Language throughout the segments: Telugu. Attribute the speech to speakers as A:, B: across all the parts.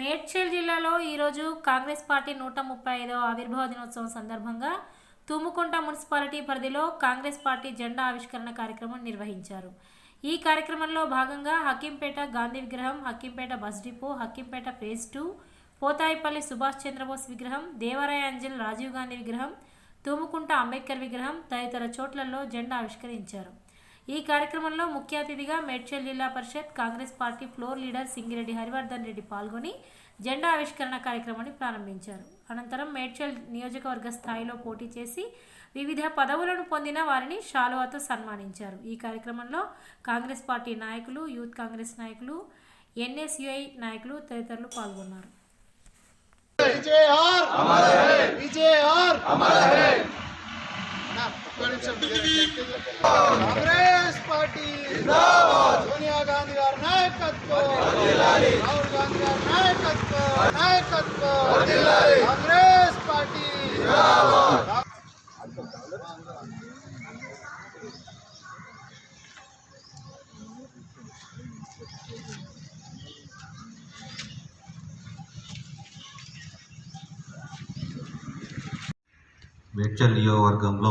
A: మేడ్చల్ జిల్లాలో ఈరోజు కాంగ్రెస్ పార్టీ నూట ముప్పై ఐదవ ఆవిర్భావ దినోత్సవం సందర్భంగా తుముకుంట మున్సిపాలిటీ పరిధిలో కాంగ్రెస్ పార్టీ జెండా ఆవిష్కరణ కార్యక్రమం నిర్వహించారు. ఈ కార్యక్రమంలో భాగంగా హక్కింపేట గాంధీ విగ్రహం Hakimpet bus depot Hakimpet phase two Pothaipally Subhash Chandrabose విగ్రహం దేవరాయ అంజల్ రాజీవ్ గాంధీ విగ్రహం తుముకుంట అంబేద్కర్ విగ్రహం తదితర చోట్లలో జెండా ఆవిష్కరించారు. ఈ కార్యక్రమంలో ముఖ్య అతిథిగా Medchal Zilla Parishad Congress party floor leader Singireddy Harivardhan Reddy పాల్గొని జెండా ఆవిష్కరణ కార్యక్రమాన్ని ప్రారంభించారు. అనంతరం మేడ్చల్ నియోజకవర్గ స్థాయిలో పోటీ చేసి వివిధ పదవులను పొందిన వారిని షాలువాతో సన్మానించారు. ఈ కార్యక్రమంలో కాంగ్రెస్ పార్టీ నాయకులు యూత్ కాంగ్రెస్ నాయకులు ఎన్ఎస్యుఐ నాయకులు తదితరులు పాల్గొన్నారు.
B: కాంగ్రెస్ పార్టీ సోనియా గాంధీ గారి నాయకత్వం రాహుల్ గాంధీ గారి నాయకత్వం నాయకత్వం కాంగ్రెస్
C: మేడ్చల్ నియోజకవర్గంలో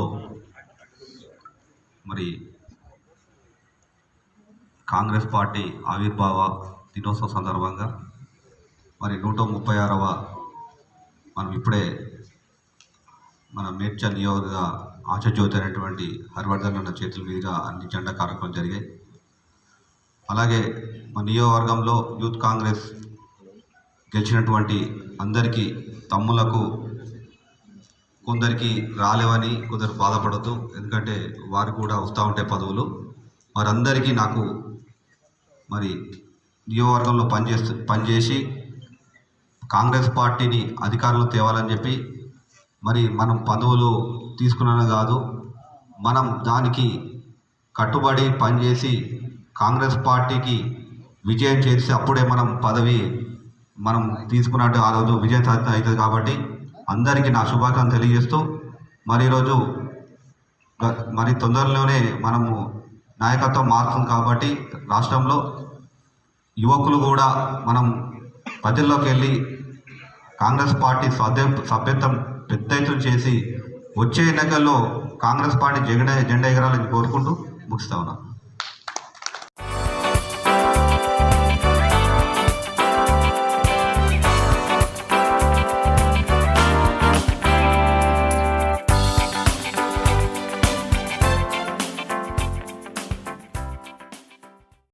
C: మరి కాంగ్రెస్ పార్టీ ఆవిర్భావ దినోత్సవం సందర్భంగా మరి నూట ముప్పై ఆరవ మనం ఇప్పుడే మన మేడ్చల్ నియోజక ఆశజ్యోతి అనేటువంటి హరివర్ధన్ అన్న చేతుల మీదుగా అన్ని జెండా కార్యక్రమాలు జరిగాయి. అలాగే మన నియోజకవర్గంలో యూత్ కాంగ్రెస్ గెలిచినటువంటి అందరికీ తమ్ములకు కొందరికి రాలేవని కొందరు బాధపడద్దు. ఎందుకంటే వారు కూడా వస్తూ ఉంటాయి పదవులు. వారందరికీ నాకు మరి నియోజకవర్గంలో పనిచేస్తూ పనిచేసి కాంగ్రెస్ పార్టీని అధికారంలో తేవాలని చెప్పి మరి మనం పదవులు తీసుకున్నాను కాదు మనం దానికి కట్టుబడి పనిచేసి కాంగ్రెస్ పార్టీకి విజయం చేసి అప్పుడే మనం పదవి మనం తీసుకున్నట్టు ఆ రోజు విజయం సాధితం అవుతుంది కాబట్టి అందరికీ నా శుభాకాంక్షలు తెలియజేస్తూ మరి ఈరోజు మరి తొందరలోనే మనము నాయకత్వం మారుతుంది కాబట్టి రాష్ట్రంలో యువకులు కూడా మనం ప్రజల్లోకి వెళ్ళి కాంగ్రెస్ పార్టీ సభ్య సభ్యత్వం పెద్ద ఎత్తున చేసి వచ్చే ఎన్నికల్లో కాంగ్రెస్ పార్టీ జెండా జెండా ఎగరాలని కోరుకుంటూ ముగిస్తా ఉన్నాను